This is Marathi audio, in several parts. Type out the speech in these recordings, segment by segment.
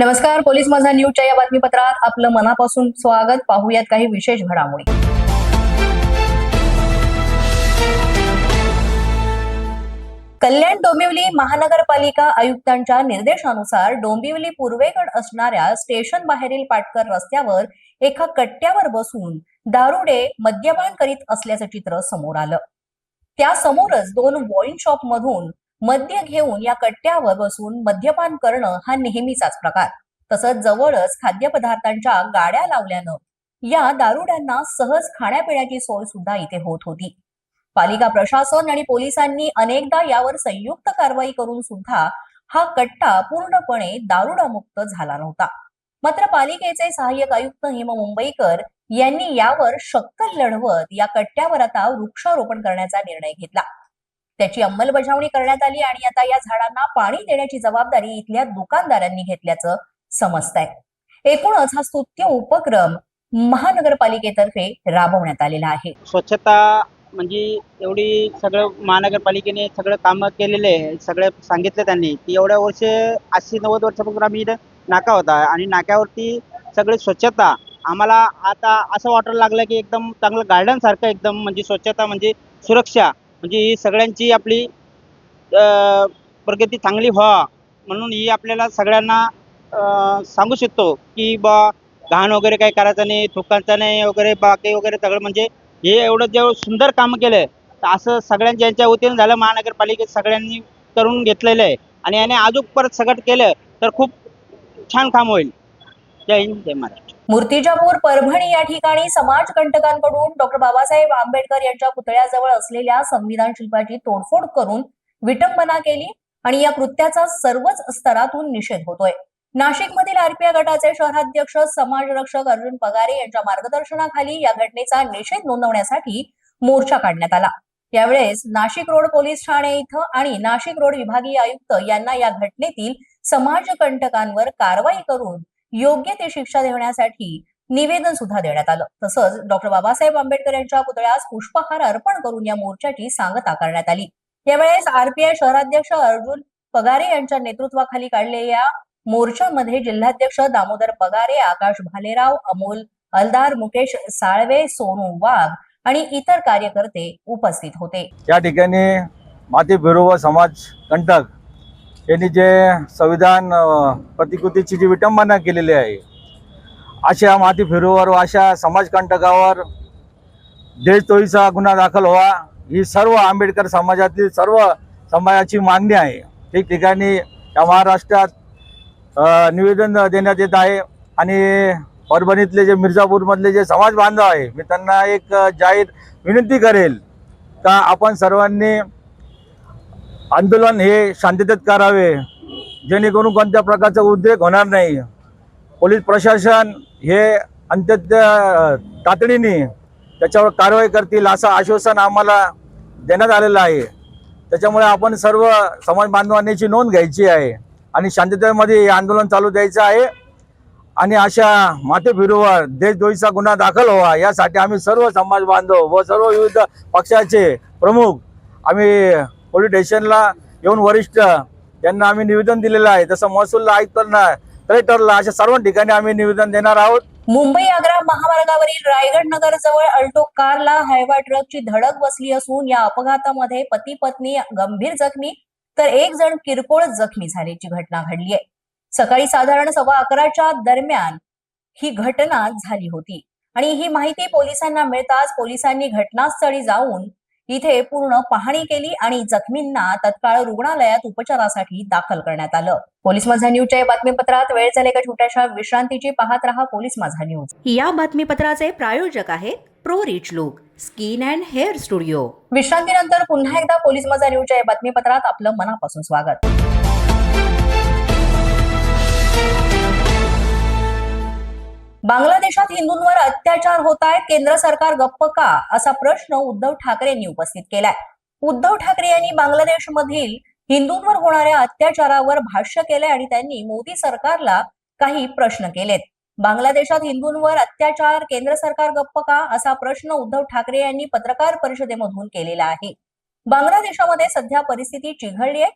नमस्कार पोलीस माझा न्यूजच्या या बातमीपत्रात आपलं मनापासून स्वागत. पाहूयात काही विशेष घडामोडी. कल्याण डोंबिवली महानगरपालिका आयुक्तांच्या निर्देशानुसार डोंबिवली पूर्वेकड असणाऱ्या स्टेशन बाहेरील पाटकर रस्त्यावर एका कट्ट्यावर बसून दारुडे मद्यपान करीत असल्याचं चित्र समोर आलं. त्यासमोरच दोन वॉईन शॉप मधून मद्य घेऊन या कट्ट्यावर बसून मद्यपान करणं हा नेहमीचाच प्रकार. तसंच जवळच खाद्यपदार्थांच्या गाड्या लावल्यानं या दारुड्यांना सहज खाण्यापिण्याची सोय सुद्धा इथे होत होती. पालिका प्रशासन आणि पोलिसांनी अनेकदा यावर संयुक्त कारवाई करून सुद्धा हा कट्टा पूर्णपणे दारुडामुक्त झाला नव्हता. मात्र पालिकेचे सहाय्यक आयुक्त हिम मुंबईकर यांनी यावर शक्कल लढवत या कट्ट्यावर आता वृक्षारोपण करण्याचा निर्णय घेतला. त्याची अंमलबजावणी करण्यात आली आणि आता या झाडांना पाणी देण्याची जबाबदारी इथल्या दुकानदारांनी घेतल्याचं समजत आहे एकूणच हा स्तुत्य उपक्रम महानगरपालिकेतर्फे राबवण्यात आलेला आहे. स्वच्छता म्हणजे एवढी सगळं महानगरपालिकेने सगळं कामं केलेले आहे सगळं सांगितलं त्यांनी. की एवढ्या वर्ष अस्सी नव्वद वर्षापासून आम्ही नाका होता आणि नाक्यावरती सगळी स्वच्छता आम्हाला आता असं वाटायला लागलं की एकदम चांगलं गार्डन सारखं एकदम म्हणजे स्वच्छता म्हणजे सुरक्षा म्हणजे ही सगळ्यांची आपली प्रगती चांगली व्हा म्हणून ही आपल्याला सगळ्यांना सांगू शकतो की बा घाण वगैरे काही करायचं नाही थुकायचं नाही वगैरे बाकी वगैरे सगळं म्हणजे हे एवढं जेवढं सुंदर काम केलंय तर असं सगळ्यांच्या यांच्या वतीनं झालं महानगरपालिकेत सगळ्यांनी करून घेतलेलं आहे. आणि याने अजून परत सगळं केलं तर खूप छान काम होईल. जय हिंद जय महाराष्ट्र. मूर्तिजापूर परभणी या ठिकाणी समाजकंटकांकडून डॉक्टर बाबासाहेब आंबेडकर यांच्या पुतळ्याजवळ असलेल्या संविधान शिल्पाची तोडफोड करून विटंबना केली आणि या कृत्याचा सर्वच स्तरातून निषेध होतोय. नाशिक मधील आरपीआय गटाचे शहराध्यक्ष समाजरक्षक अर्जुन पगारे यांच्या मार्गदर्शनाखाली या घटनेचा निषेध नोंदवण्यासाठी मोर्चा काढण्यात आला. यावेळेस नाशिक रोड पोलीस ठाणे इथं आणि नाशिक रोड विभागीय आयुक्त यांना या घटनेतील समाजकंटकांवर कारवाई करून योग्य ते शिक्षा देण्यासाठी निवेदन सुद्धा देण्यात आलं. तसंच डॉक्टर बाबासाहेब आंबेडकर यांच्या पुतळ्यास पुष्पहार अर्पण करून या मोर्चाची सांगता करण्यात आली. यावेळेस आरपीआय शहराध्यक्ष अर्जुन पगारे यांच्या नेतृत्वाखाली काढलेल्या मोर्चामध्ये जिल्हाध्यक्ष दामोदर पगारे आकाश भालेराव अमोल अलदार मुकेश साळवे सोनू वाघ आणि इतर कार्यकर्ते उपस्थित होते. या ठिकाणी माती व समाज कंटक यांनी जे संविधान प्रतिकृतीची जी विटंबना केलेली आहे अशा माती फिरूवर व अशा समाजकंटकावर देशतोळीचा गुन्हा दाखल व्हा ही सर्व आंबेडकर समाजातील सर्व समाजाची मागणी आहे. ठिकठिकाणी या महाराष्ट्रात निवेदन देण्यात येत आहे आणि परभणीतले जे मिर्झापूरमधले जे समाज बांधव आहे मी त्यांना एक जाहीर विनंती करेल का आपण सर्वांनी आंदोलन हे शांततेत करावे. जेणेकरून कोणत्या प्रकारचा उद्रेक होणार नाही. पोलीस प्रशासन हे अंत्यत्य तातडीने त्याच्यावर कारवाई करतील असं आश्वासन आम्हाला देण्यात आलेलं आहे. त्याच्यामुळे आपण सर्व समाज बांधवांची नोंद घ्यायची आहे आणि शांततेमध्ये हे आंदोलन चालू द्यायचं आहे. आणि अशा मातेफिरूवर देशद्रोहीचा गुन्हा दाखल व्हावा यासाठी आम्ही सर्व समाज बांधव व सर्व विविध पक्षाचे प्रमुख आम्ही पोलीस स्टेशनला येऊन वरिष्ठ यांना आम्ही निवेदन दिलेलं आहे. जसं महसूलला आयुक्तांना कलेक्टरला अशा सर्व ठिकाणी आम्ही निवेदन देणार आहोत. मुंबई आग्रा महामार्गावरील रायगड नगर जवळ अल्टो कारला हायवा ट्रकची धडक बसली असून या अपघातामध्ये पती पत्नी गंभीर जखमी तर एक जण किरकोळ जखमी झाल्याची घटना घडली आहे. सकाळी साधारण सव्वा अकराच्या दरम्यान ही घटना झाली होती. आणि ही माहिती पोलिसांना मिळताच पोलिसांनी घटनास्थळी जाऊन इथे पूर्ण पाहणी केली आणि जखमींना तत्काळ रुग्णालयात उपचारासाठी दाखल करण्यात आलं. पोलीस माझा न्यूजच्या या बातमीपत्रात वेळ झाले का छोट्याशा विश्रांतीची पाहत रहा पोलीस माझा न्यूज. या बातमीपत्राचे प्रायोजक आहेत pro rich look skin and hair studio. विश्रांतीनंतर पुन्हा एकदा पोलीस माझा न्यूजच्या या बातमीपत्रात आपलं मनापासून स्वागत. बांगलादेशात हिंदूंवर अत्याचार होत आहेत. केंद्र सरकार गप्प का? असा प्रश्न उद्धव ठाकरे यांनी उपस्थित केलाय. उद्धव ठाकरे यांनी बांगलादेशमधील हिंदूंवर होणाऱ्या अत्याचारावर भाष्य केलंय आणि त्यांनी मोदी सरकारला काही प्रश्न केलेत. बांगलादेशात हिंदूंवर अत्याचार केंद्र सरकार गप्प का? असा प्रश्न उद्धव ठाकरे यांनी पत्रकार परिषदेमधून केलेला आहे. बांगलादेशामध्ये सध्या परिस्थिती चिघळली आहे.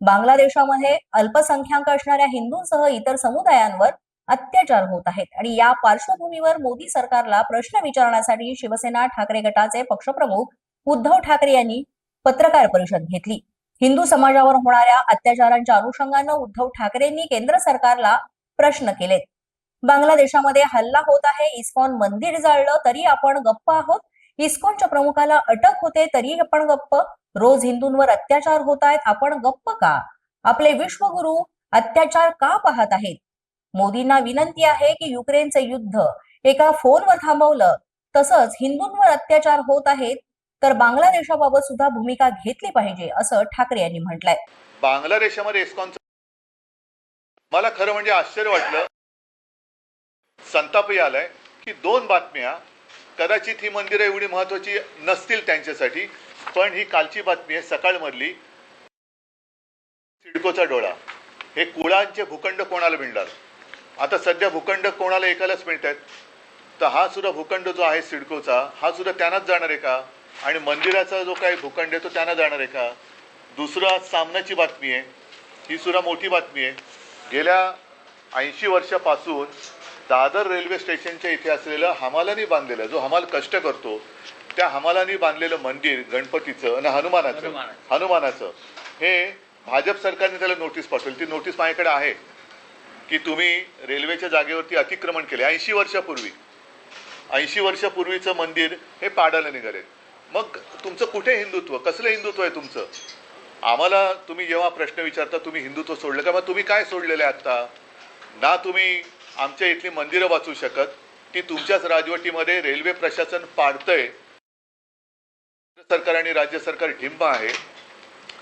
बांगलादेशामध्ये अल्पसंख्याक असणाऱ्या हिंदूंसह इतर समुदायांवर अत्याचार होत आहेत. आणि या पार्श्वभूमीवर मोदी सरकारला प्रश्न विचारण्यासाठी शिवसेना ठाकरे गटाचे पक्षप्रमुख उद्धव ठाकरे यांनी पत्रकार परिषद घेतली. हिंदू समाजावर होणाऱ्या अत्याचारांच्या अनुषंगानं उद्धव ठाकरेंनी केंद्र सरकारला प्रश्न केलेत. बांगलादेशामध्ये हल्ला होत आहे इस्कॉन मंदिर जाळलं तरी आपण गप्प आहोत. इस्कॉनच्या प्रमुखाला अटक होते तरी आपण गप्प. रोज हिंदूंवर अत्याचार होत आहेत आपण गप्प का? आपले विश्वगुरु अत्याचार का पाहत आहेत? मोदींना विनंती आहे की युक्रेनचे युद्ध एका फोनवर थांबवलं तसंच हिंदूंवर अत्याचार होत आहेत तर बांगलादेशाबाबत सुद्धा भूमिका घेतली पाहिजे असं ठाकरे यांनी म्हटलंय. बांगलादेशामध्ये मला खरं म्हणजे आश्चर्य वाटलं. संतापही आलाय की दोन बातम्या कदाचित ही मंदिरं एवढी महत्वाची नसतील त्यांच्यासाठी पण ही कालची बातमी आहे सकाळमधली सिडकोचा डोळा. हे कुळांचे भूखंड कोणाला मिळणार? आता सध्या भूखंड कोणाला एकालाच मिळत आहेत तर हा सुद्धा भूखंड जो आहे सिडकोचा हा सुद्धा त्यांनाच जाणार आहे का? आणि मंदिराचा जो काही भूखंड आहे तो त्यांना जाणार आहे का? दुसरं आज सामनाची बातमी आहे. ही सुद्धा मोठी बातमी आहे. गेल्या ऐंशी वर्षापासून दादर रेल्वे स्टेशनच्या इथे असलेलं हमालानी बांधलेलं जो हमाल कष्ट करतो त्या हमालानी बांधलेलं मंदिर गणपतीचं आणि हनुमानाचं. हनुमानाचं हे भाजप सरकारने त्याला नोटीस पाठवली. ती नोटीस माझ्याकडे आहे. की तुम्ही रेल्वेच्या जागेवरती अतिक्रमण केले. ऐंशी वर्षापूर्वी. ऐंशी वर्षापूर्वीचं मंदिर हे पाडायला निघाले मग तुमचं कुठे हिंदुत्व? कसलं हिंदुत्व आहे तुमचं? आम्हाला तुम्ही जेव्हा प्रश्न विचारता तुम्ही हिंदुत्व सोडलं का? मग तुम्ही काय सोडलेलं आहे आत्ता? ना तुम्ही आमच्या इथली मंदिरं वाचू शकत ती तुमच्याच राजवटीमध्ये रेल्वे प्रशासन पाडतंय. सरकार आणि राज्य सरकार ढिंब आहे.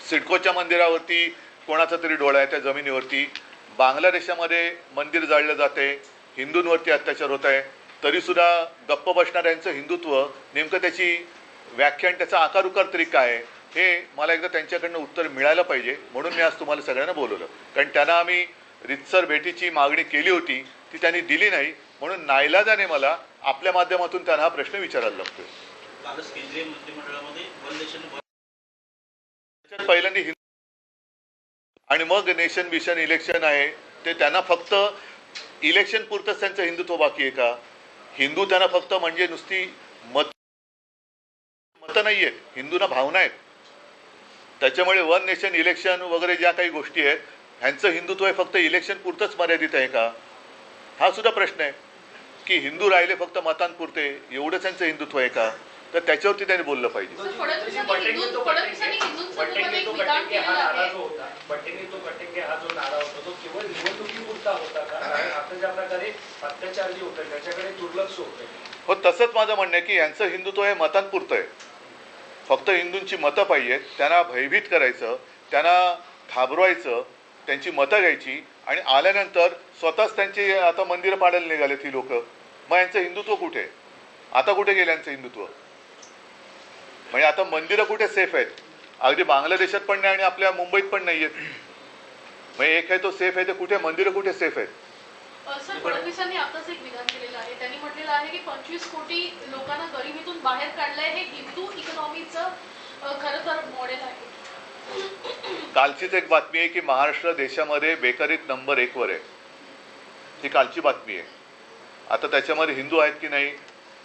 सिडकोच्या मंदिरावरती कोणाचा तरी डोळा आहे त्या जमिनीवरती. बांगलादेशामध्ये मंदिर जाळलं जाते हिंदूंवरती अत्याचार होत आहे तरीसुद्धा गप्प बसणाऱ्यांचं हिंदुत्व नेमकं त्याची व्याख्या आणि त्याचा आकार उकार तरी काय आहे हे मला एकदा त्यांच्याकडनं उत्तर मिळायला पाहिजे म्हणून मी आज तुम्हाला सगळ्यांना बोलवलं. कारण त्यांना आम्ही रितसर भेटीची मागणी केली होती ती त्यांनी दिली नाही म्हणून नाईलाजाने मला आपल्या माध्यमातून त्यांना हा प्रश्न विचारायला लागतोय. पहिल्यांदा हिंदू आणि मग नेशन मिशन इलेक्शन आहे. ते त्यांना फक्त इलेक्शन पुरतंच त्यांचं हिंदुत्व बाकी आहे का? हिंदू त्यांना फक्त म्हणजे नुसती मत मतं नाही आहेत. हिंदूंना भावना आहेत. त्याच्यामुळे वन नेशन इलेक्शन वगैरे ज्या काही गोष्टी आहेत ह्यांचं हिंदुत्व हे फक्त इलेक्शन पुरतंच मर्यादित आहे का? हा सुद्धा प्रश्न आहे. की हिंदू राहिले फक्त मतांपुरते एवढंच त्यांचं हिंदुत्व आहे का? तर त्याच्यावरती त्यांनी बोललं पाहिजे. हा तसंच माझं म्हणणं आहे की यांचं हिंदुत्व हे मतांपुरतं आहे. फक्त हिंदूंची मतं पाहिजेत त्यांना भयभीत करायचं त्यांना घाबरवायचं त्यांची मतं घ्यायची आणि आल्यानंतर स्वतःच त्यांची आता मंदिरं पाडायला निघालेत ही लोक. मग यांचं हिंदुत्व कुठे? आता कुठे गेलं यांचं हिंदुत्व? म्हणजे आता मंदिरं कुठे सेफ आहेत? अगदी बांगलादेशात पण नाही आणि आपल्या मुंबईत पण नाही आहेत. म्हणजे एक आहे तो सेफ आहे ते कुठे? मंदिरं कुठे सेफ आहेत? अ, सर फडणवीसांनी आताच एक विधान केलेलं आहे. त्यांनी म्हटलेलं आहे की पंचवीस कोटी लोकांना गरिबीतून बाहेर काढलंय हे हिंदू इकॉनॉमीचं अ, खरं तर मॉडेल आहे. कालचीच एक बातमी आहे की महाराष्ट्र देशामध्ये बेकारीत नंबर एकवर आहे. ही कालची बातमी आहे. आता त्याच्यामध्ये हिंदू आहेत की नाही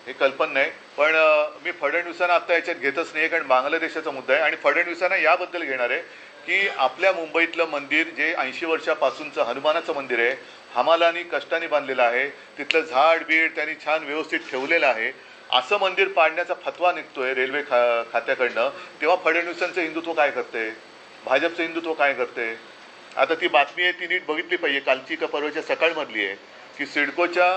हे कल्पना नाही. पण मी फडणवीसांना आता याच्यात घेतच नाही कारण बांगलादेशाचा मुद्दा आहे. आणि फडणवीसांना याबद्दल घेणार आहे की आपल्या मुंबईतलं मंदिर जे ऐंशी वर्षापासूनचं हनुमानाचं मंदिर आहे हमालानी कष्टाने बांधलेलं आहे तिथलं झाड बीड त्यांनी छान व्यवस्थित ठेवलेलं आहे असं मंदिर पाडण्याचा फतवा निघतोय रेल्वे खा खात्याकडनं तेव्हा फडणवीसांचं हिंदुत्व काय करते भाजपचं हिंदुत्व काय करते आता ती बातमी आहे ती नीट बघितली पाहिजे. कालची का परवाच्या सकाळमधली आहे की सिडकोच्या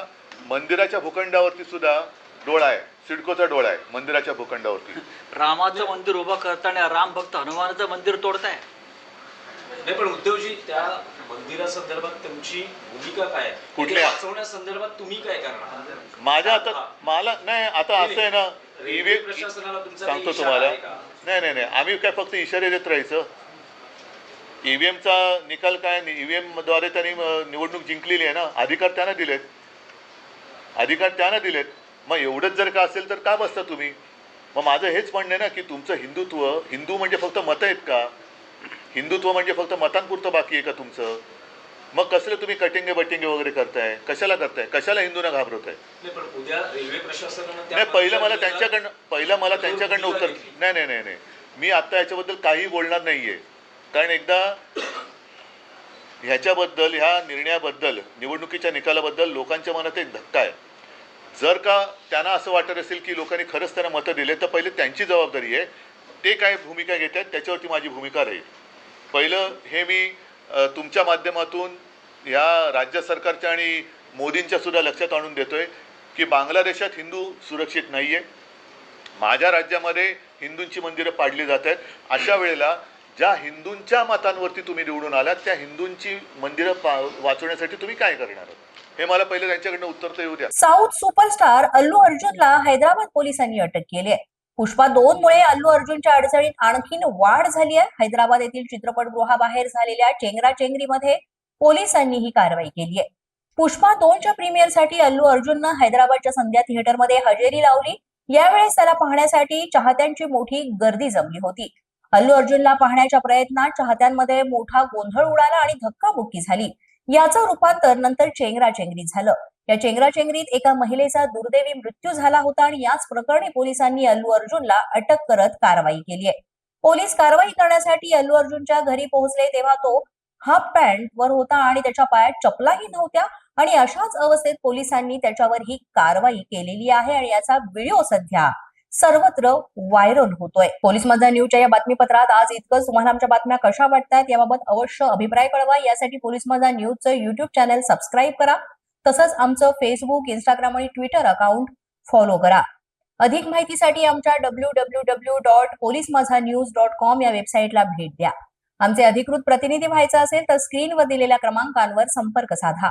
मंदिराच्या भूखंडावरती सुद्धा डोळा आहे. सिडकोचा डोळा आहे मंदिराच्या भूखंडावरती. रामाचं मंदिर उभं करताना राम भक्त हनुमानाचं मंदिर तोडताय. नाही पण उद्धवजी त्या मंदिरासंदर्भात तुमची भूमिका काय आहे? कुठल्या? वाचवण्यासंदर्भात तुम्ही काय करणार? माझ्या आता मला नाही आता असं आहे ना रेल्वे प्रशासनाला तुमचा सांगतो इशारा तुम्हाला. आहे का? नाही नाही नाही. आम्ही काय फक्त इशारे देत राहायचं. ईव्हीएमचा निकाल काय? ईव्हीएमद्वारे त्यांनी अं, निवडणूक जिंकलेली आहे ना. अधिकार त्यांना दिलेत. अधिकार त्यांना दिलेत. मग एवढंच जर का असेल तर का बसता तुम्ही? मग माझं हेच म्हणणं आहे ना की तुमचं हिंदुत्व हिंदू म्हणजे फक्त मतं आहेत का? हिंदुत्व म्हणजे फक्त मतांपुरतं बाकी आहे का तुमचं? मग कसलं तुम्ही कटिंगे बटिंगे वगैरे करताय? कशाला करताय? कशाला हिंदूंना प्रशासनानं त्या नाही पहिलं मला त्यांच्याकडनं पहिलं मला त्यांच्याकडनं उत्तर नाही नाही नाही नाही. मी आत्ता याच्याबद्दल काही बोलणार नाही आहे कारण एकदा ह्याच्याबद्दल ह्या निर्णयाबद्दल निवडणुकीच्या निकालाबद्दल लोकांच्या मनात एक धक्का आहे. जर का त्यांना असं वाटत असेल की लोकांनी खरंच त्यांना मतं दिले तर पहिले त्यांची जबाबदारी आहे. ते काय भूमिका घेत आहेत त्याच्यावरती माझी भूमिका राहील. पहिलं हे मी तुमच्या माध्यमातून या राज्य सरकारच्या आणि मोदींच्या सुद्धा लक्षात आणून देतोय की बांगलादेशात हिंदू सुरक्षित नाही आहे माझ्या राज्यामध्ये हिंदूंची मंदिरं पाडली जात आहेत. अशा वेळेला ज्या हिंदूंच्या मतांवरती तुम्ही निवडून आलात त्या हिंदूंची मंदिरं वाचवण्यासाठी तुम्ही काय करणार हे मला पहिले त्यांच्याकडनं उत्तर तर येऊ द्या. साऊथ सुपरस्टार अल्लू अर्जुनला हैदराबाद पोलिसांनी अटक केली आहे. पुष्पा दोन मुळे अल्लू अर्जुनच्या अडचणीत आणखीन वाढ झाली आहे. हैदराबाद येथील चित्रपटगृहाबाहेर झालेल्या चेंगराचेंगरीमध्ये पोलिसांनी ही कारवाई केली आहे. पुष्पा दोनच्या प्रीमियरसाठी अल्लू अर्जुननं हैदराबादच्या संध्या थिएटरमध्ये हजेरी लावली. यावेळेस त्याला पाहण्यासाठी चाहत्यांची मोठी गर्दी जमली होती. अल्लू अर्जुनला पाहण्याच्या प्रयत्नात चाहत्यांमध्ये मोठा गोंधळ उडाला आणि धक्काबुक्की झाली. याचं रूपांतर नंतर चेंगराचेंगरी झालं. या चेंगराचेंगरीत एका महिलेचा दुर्दैवी मृत्यू झाला होता आणि याच प्रकरणी पोलिसांनी अल्लू अर्जुनला अटक करत कारवाई केली आहे पोलीस कारवाई करण्यासाठी अल्लू अर्जुनच्या घरी पोहोचले तेव्हा तो हाफ पॅन्ट वर होता आणि त्याच्या पायात चपलाही नव्हत्या आणि अशाच अवस्थेत पोलिसांनी त्याच्यावर ही कारवाई केलेली आहे आणि याचा व्हिडिओ सध्या सर्वत्र व्हायरल होतोय. पोलीस माझा न्यूजच्या या बातमीपत्रात आज इतकंच. तुम्हाला आमच्या बातम्या कशा वाटतात याबाबत अवश्य अभिप्राय कळवा. यासाठी पोलीस माझा न्यूजचं युट्यूब चॅनल सबस्क्राईब करा. तसंच आमचं फेसबुक इंस्टाग्राम आणि ट्विटर अकाउंट फॉलो करा. अधिक माहितीसाठी आमच्या W W W dot police Majha news dot com या वेबसाईटला भेट द्या. आमचे अधिकृत प्रतिनिधी व्हायचं असेल तर स्क्रीनवर दिलेल्या क्रमांकांवर संपर्क साधा.